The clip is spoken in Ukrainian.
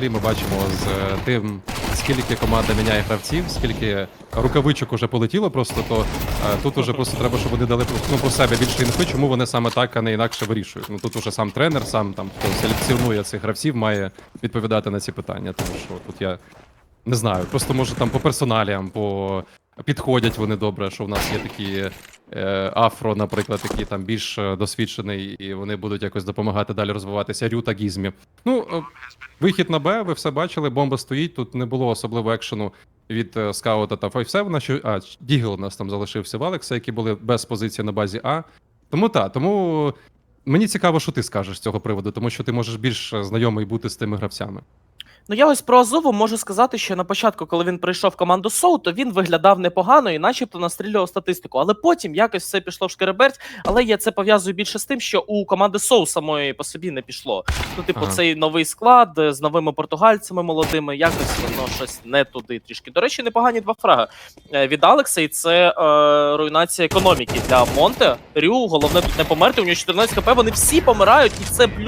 ми бачимо з е, тим, скільки команда міняє гравців, скільки рукавичок уже полетіло просто, то е, тут уже просто треба, щоб вони дали ну, про себе більше інфи, чому вони саме так, а не інакше вирішують. Ну тут уже сам тренер, сам там хто селекціонує цих гравців, має відповідати на ці питання. Тому що тут я не знаю, просто може там по персоналіям, по підходять вони добре, що в нас є такі афро, наприклад, які там більш е, досвідчений, і вони будуть якось допомагати далі розвиватися. Рю та Гізмі. Ну, е, вихід на Б, ви все бачили, бомба стоїть. Тут не було особливо екшену від е, скаута та Файвсевна. Що а Дігл у нас там залишився в Алекса, які були без позиції на базі А. Тому так, тому мені цікаво, що ти скажеш з цього приводу, тому що ти можеш більш е, знайомий бути з тими гравцями. Ну я ось про Азову можу сказати, що на початку, коли він прийшов в команду Соу, то він виглядав непогано і начебто настрілював статистику. Але потім якось все пішло в шкереберть. Але я це пов'язую більше з тим, що у команди Соу самої по собі не пішло. Ну, типу, Ага. цей новий склад е, з новими португальцями молодими, якось воно щось не туди трішки. До речі, непогані два фраги е, від Алекса, і це е, руйнація економіки для Монте. Рю, головне тут не померти. У нього 14 хп, вони всі помирають, і це плюс.